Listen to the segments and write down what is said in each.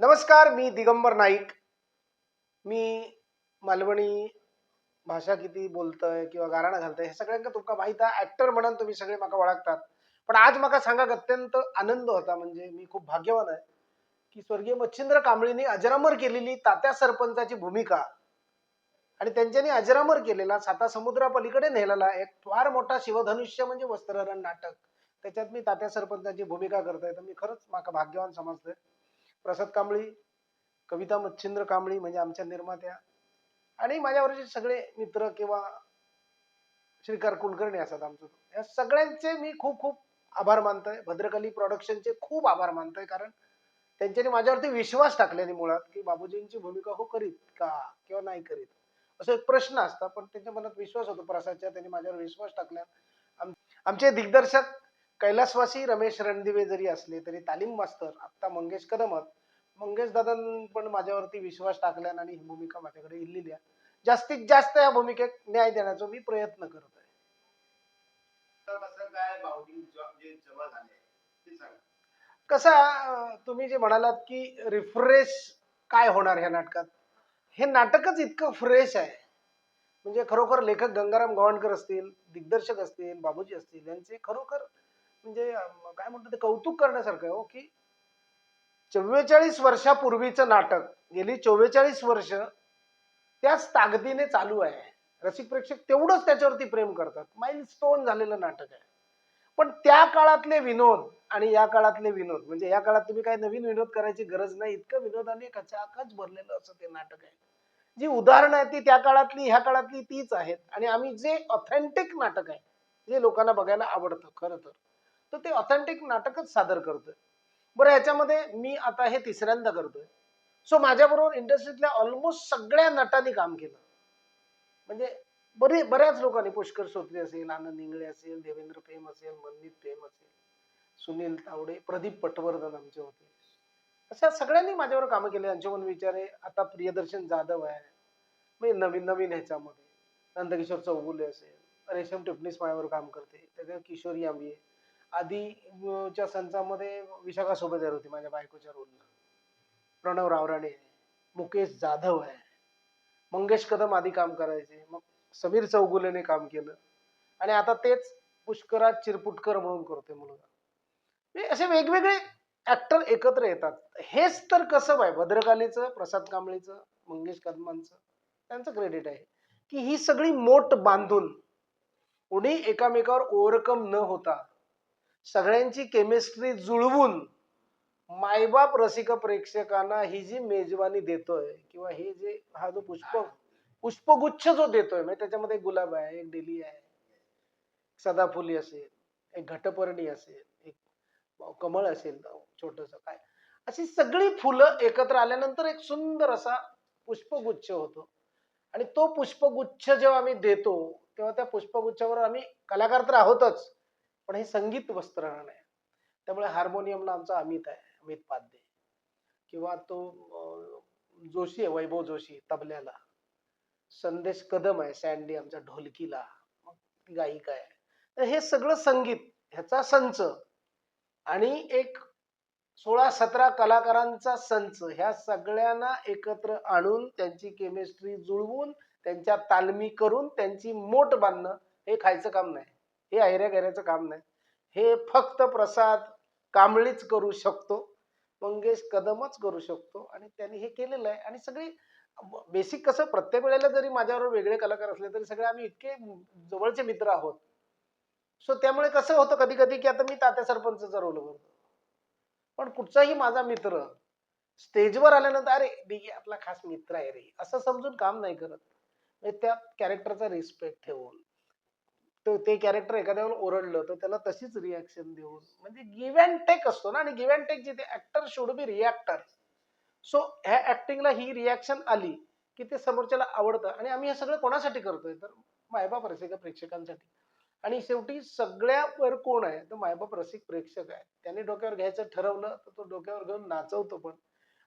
नमस्कार मी दिगंबर नाईक. मी मालवणी भाषा किती बोलतय किंवा गाराणं घालतय हे सगळ्यांना तुमका माहीत आहे. ऍक्टर म्हणून तुम्ही सगळे म्हाका ओळखतात. पण आज म्हाका सांगाक अत्यंत आनंद होता. म्हणजे मी खूप भाग्यवान आहे की स्वर्गीय मच्छिंद्र कांबळीने अजरामर केलेली तात्या सरपंचाची भूमिका आणि त्यांच्यानी अजरामर केलेला साता समुद्रापलीकडे नेलेला एक फार मोठा शिवधनुष्य म्हणजे वस्त्रहरण नाटक. त्याच्यात मी तात्या सरपंचाची भूमिका करतोय. तर मी खरंच माका भाग्यवान समजतोय. प्रसाद कांबळी कविता मच्छिंद्र कांबळी म्हणजे आमच्या निर्मात्या आणि माझ्यावरचे सगळे मित्र किंवा श्रीकार कुलकर्णी असतात आमचं. या सगळ्यांचे मी खूप खूप आभार मानतोय. भद्रकाली प्रोडक्शनचे खूप आभार मानतोय कारण त्यांच्यानी माझ्यावरती विश्वास टाकल्याने मुळात की बाबूजींची भूमिका हो करीत का किंवा नाही करीत असं एक प्रश्न असता पण त्यांच्या मनात विश्वास होतो प्रसादच्या. त्यांनी माझ्यावर विश्वास टाकला. आम- आमचे दिग्दर्शक कैलासवासी रमेश रणदिवे जरी असले तरी तालीम मास्तर आत्ता मंगेश कदमत मंगेश दादा पण माझ्यावरती विश्वास टाकल्यान आणि ही भूमिका माझ्याकडे इल्लेली आहे. जास्तीत जास्त या भूमिकेत न्याय देण्याचा मी प्रयत्न करत आहे. कसा तुम्ही जे म्हणालात की रिफ्रेश काय होणार ह्या नाटकात? हे नाटकच इतकं फ्रेश आहे. म्हणजे खरोखर लेखक गंगाराम गव्हाणकर असतील दिग्दर्शक असतील बाबूजी असतील यांचे खरोखर म्हणजे काय म्हणतो ते कौतुक करण्यासारखं आहे हो की चव्वेचाळीस वर्षापूर्वीचं नाटक गेली चव्वेचाळीस वर्ष त्याच ताकदीने चालू आहे. रसिक प्रेक्षक तेवढंच त्याच्यावरती प्रेम करतात. माइल स्टोन झालेलं नाटक आहे. पण त्या काळातले विनोद आणि या काळातले विनोद म्हणजे या काळात तुम्ही काही नवीन विनोद करायची गरज नाही इतकं विनोदाने खचाखच भरलेलं असं ते नाटक आहे. जी उदाहरणं आहेत ती त्या काळातली ह्या काळातली तीच आहेत. आणि आम्ही जे ऑथेंटिक नाटक आहे जे लोकांना बघायला आवडतं खरं तर. तर ते ऑथेंटिक नाटकच सादर करतोय. बरं याच्यामध्ये मी आता हे तिसऱ्यांदा करतोय. सो माझ्याबरोबर इंडस्ट्रीतल्या ऑलमोस्ट सगळ्या नटांनी काम केलं. म्हणजे बरे बऱ्याच लोकांनी पुष्कर सोत्री असेल आनंद इंगळे असेल देवेंद्र प्रेम असेल मनमित प्रेम असेल सुनील तावडे प्रदीप पटवर्धन आमचे होते. अशा सगळ्यांनी माझ्यावर कामं केले. अंशुमन विचारे आता प्रियदर्शन जाधव आहे. म्हणजे नवीन नवीन ह्याच्यामध्ये. नंदकिशोर चौगुले असेल. रेशम टिपणीस माझ्यावर काम करते. त्याच्यात किशोरी आंबिये आधीच्या संचामध्ये विशाखा सोबतदार होती माझ्या बायकोच्या रोलला प्रणव रावराणे मुकेश जाधव आहे. मंगेश कदम आधी काम करायचे. मग समीर चौगुलेने काम केलं. आणि आता तेच पुष्कराज चिरपुटकर म्हणून करतोय मुलगा. असे वेगवेगळे ऍक्टर एकत्र येतात. हेच तर कसं आहे. भद्रकालीचं प्रसाद कांबळेचं मंगेश कदमांचं. त्यांचं क्रेडिट आहे. की ही सगळी मोठ बांधून कोणी एकामेकावर ओव्हरकम न होता सगळ्यांची केमिस्ट्री जुळवून मायबाप रसिक प्रेक्षकांना ही जी मेजवानी देतोय किंवा हे जे हा जो पुष्प पुष्पगुच्छ जो देतोय म्हणजे त्याच्यामध्ये गुलाब आहे एक डेली आहे सदाफुली असेल एक घटपर्णी असेल एक कमळ असेल छोटस काय. अशी सगळी फुलं एकत्र आल्यानंतर एक सुंदर असा पुष्पगुच्छ होतो. आणि तो पुष्पगुच्छ जेव्हा आम्ही देतो तेव्हा त्या पुष्पगुच्छावर आम्ही कलाकार तर आहोतच. पण हे संगीत वस्त्रण आहे. त्यामुळे हार्मोनियमला आमचा अमित आहे अमित पाध्ये. किंवा तो जोशी आहे वैभव जोशी तबल्याला. संदेश कदम आहे सँडी आमच्या ढोलकीला. मग गायिका आहे. तर हे सगळं संगीत ह्याचा संच आणि एक सोळा सतरा कलाकारांचा संच ह्या सगळ्यांना एकत्र आणून त्यांची केमिस्ट्री जुळवून त्यांच्या तालमी करून त्यांची मोठ बांधणं हे खायचं काम नाही. हे ऐऱ्या गैऱ्याचं काम नाही. हे फक्त प्रसाद कांबळीच करू शकतो. मंगेश कदमच करू शकतो. आणि त्यांनी हे केलेलं आहे. आणि सगळी बेसिक कसं प्रत्येक वेळेला जरी माझ्यावर वेगळे कलाकार असले तरी सगळे आम्ही इतके जवळचे मित्र आहोत. सो त्यामुळे कसं होतं कधी कधी की आता मी तात्या सरपंच रोल करतो पण कुठचाही माझा मित्र स्टेजवर आल्यानंतर अरे डिगे आपला खास मित्र आहे रे. असं समजून काम नाही करत. म्हणजे त्या कॅरेक्टरचा रिस्पेक्ट ठेवून. तो ते कॅरेक्टर एखाद्यावर ओरडलं तर त्याला तशीच रिॲक्शन देऊन म्हणजे गिव्ह अँड टेक असतो ना आणि गिव्ह अँड टेक जिथे actor should be reactor so ह्या ऍक्टिंगला ही रिॲक्शन आली की ते समोरच्याला आवडतं आणि आम्ही हे सगळं कोणासाठी करतोय? तर मायबाप रसिक प्रेक्षकांसाठी. आणि शेवटी सगळ्यावर कोण आहे? तर मायबाप रसिक प्रेक्षक आहे. त्यांनी डोक्यावर घ्यायचं ठरवलं तर तो डोक्यावर घेऊन नाचवतो पण.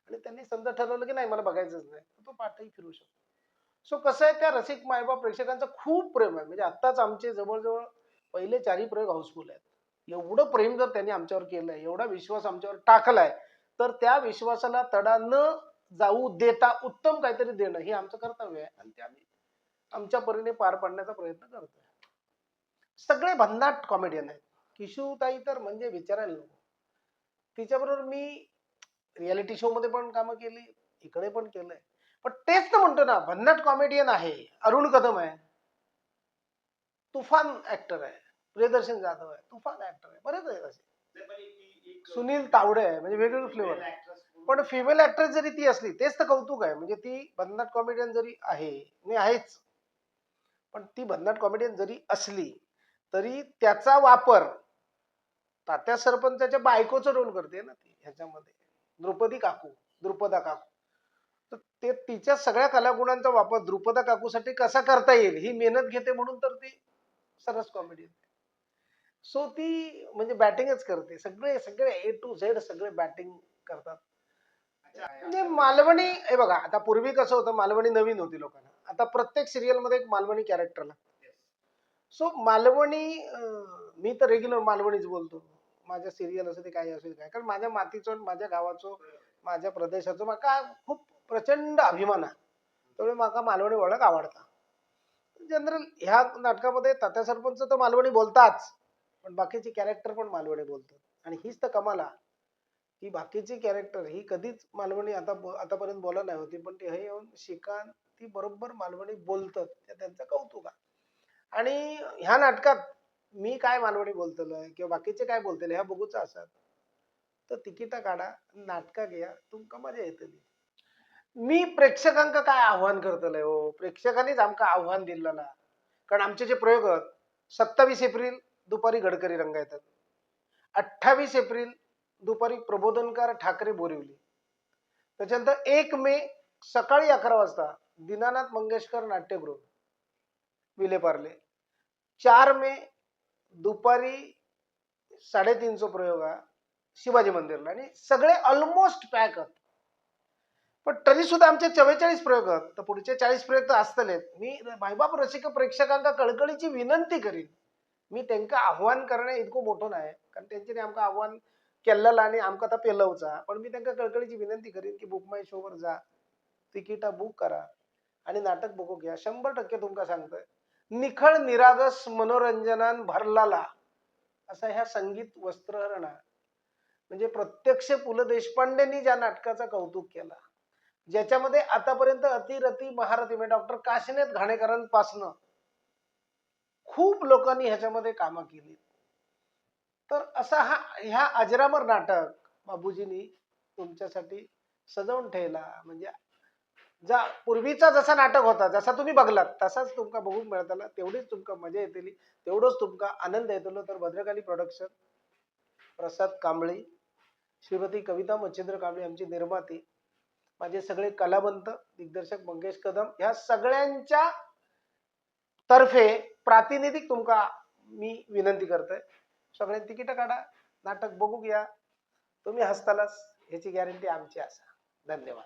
आणि त्यांनी समजा ठरवलं की नाही मला बघायचंच नाही. तर तो पाठही फिरू शकतो. सो कसं आहे त्या रसिक मायबाप प्रेक्षकांचं खूप प्रेम आहे. म्हणजे आत्ताच आमचे जवळजवळ पहिले चारही प्रयोग हाऊसफुल आहेत. एवढं प्रेम जर त्यांनी आमच्यावर केलंय एवढा विश्वास आमच्यावर टाकलाय तर त्या विश्वासाला तडा न जाऊ देता उत्तम काहीतरी देणं हे आमचं कर्तव्य आहे. आणि ते आम्ही आमच्या परीने पार पाडण्याचा प्रयत्न करतोय. सगळे भन्नाट कॉमेडियन आहेत. किशोताई तर म्हणजे विचारायला नको तिच्याबरोबर मी रियालिटी शो मध्ये पण कामं केली इकडे पण केलंय. पण तेच तर म्हणतो ना भन्नाट कॉमेडियन आहे अरुण कदम आहे. तुफान ऍक्टर आहे प्रियदर्शन जाधव आहे तुफान ऍक्टर आहे बरेच आहेत असे. सुनील तावडे आहे म्हणजे वेगवेगळे फ्लेवर पण फिमेल ऍक्ट्रेस जरी ती असली तेच तर कौतुक आहे. म्हणजे ती भन्नाट कॉमेडियन जरी आहे मी आहेच. पण ती भन्नाट कॉमेडियन जरी असली तरी त्याचा वापर तात्या सरपंचाच्या बायकोचा रोल करते ना ती ह्याच्यामध्ये. द्रौपदी काकू द्रुपदा काकू. तर ते तिच्या सगळ्या कलागुणांचा वापर द्रुपदा काकूसाठी कसा करता येईल? ही मेहनत घेते म्हणून तर ती सरस कॉमेडी सो ती म्हणजे बॅटिंगच करते. सगळे सगळे ए टू झेड सगळे बॅटिंग करतात. म्हणजे मालवणी हे बघा आता पूर्वी कसं होतं मालवणी नवीन होती लोकांना. आता प्रत्येक सिरियलमध्ये एक मालवणी कॅरेक्टर लागतं सो मालवणी मी तर रेग्युलर मालवणीच बोलतो. माझ्या सिरियल असं ते काही असेल काय. कारण माझ्या मातीचं माझ्या गावाचं माझ्या प्रदेशाचं म्हाका खूप प्रचंड अभिमान आहे. त्यामुळे म्हाका मालवणी वळख आवडता? जनरल ह्या नाटकामध्ये तात्या सरपंच तर मालवणी बोलताच पण बाकीची कॅरेक्टर पण मालवणी बोलतात. आणि हीच तर कमाला की बाकीची कॅरेक्टर ही कधीच मालवणी आता आतापर्यंत बोला नाही होती पण ते हे येऊन शिकान ती बरोबर मालवणी बोलतात. ते त्यांचं कौतुक आहे. आणि ह्या नाटकात मी काय मालवणी बोलतलोय किंवा बाकीचे काय बोलतले ह्या बघूचं असत तर तिकीटा काढा नाटका घ्या तुमका मजा येतली. मी प्रेक्षकांक काय आव्हान करतलंय हो? प्रेक्षकांनीच आमका आव्हान दिलेलं कारण आमचे जे प्रयोग आहेत सत्तावीस एप्रिल दुपारी गडकरी रंगा येतात. अठ्ठावीस एप्रिल दुपारी प्रबोधनकार ठाकरे बोरिवली. त्याच्यानंतर एक मे सकाळी अकरा वाजता दीनानाथ मंगेशकर नाट्यगृह विलेपार्ले चार मे दुपारी साडेतीनचा प्रयोग हा शिवाजी मंदिरला. आणि सगळे ऑलमोस्ट पॅक आहेत. पण तरी सुद्धा आमचे चव्वेचाळीस प्रयोग आहेत. तर पुढचे चाळीस प्रयोग तर असतलेत मी मायबाप रसिक प्रेक्षकांका कळकळीची विनंती करीन. मी त्यांना आव्हान करणे इतकं मोठं नाही. कारण त्यांच्यानी आमकां आव्हान केलेलं आणि आमकां आता पेलवचा. पण मी त्यांना कळकळीची विनंती करीन की बुक माय शोवर जा. तिकीटा बुक करा. आणि नाटक बघू घ्या. शंभर टक्के तुमका सांगतोय. निखळ निरागस मनोरंजनान भरलाला असा ह्या संगीत वस्त्रहरणा. म्हणजे प्रत्यक्ष पु ल देशपांडेंनी ज्या नाटकाचं कौतुक केला. ज्याच्यामध्ये आतापर्यंत अतिरथी महारथी म्हणजे डॉक्टर काशीनाथ घाणेकरांपासनं खूप लोकांनी ह्याच्यामध्ये कामं केली. तर असा हा ह्या अजरामर नाटक बाबूजींनी तुमच्यासाठी सजवून ठेवला. म्हणजे जा पूर्वीचा जसा नाटक होता जसा तुम्ही बघलात तसाच तुमका बघून मिळताला तेवढीच तुमका मजा येतली तेवढंच तुमका आनंद येतलो. तर भद्रकाली प्रोडक्शन प्रसाद कांबळे श्रीमती कविता मच्छिंद्र कांबळे आमची निर्माती माझे सगळे कलावंत दिग्दर्शक मंगेश कदम ह्या सगळ्यांच्या तर्फे प्रातिनिधिक तुमका मी विनंती करतोय. सगळ्यांनी तिकीट काढा नाटक बघू घ्या. तुम्ही हसतालाच ह्याची गॅरंटी आमची असा. धन्यवाद.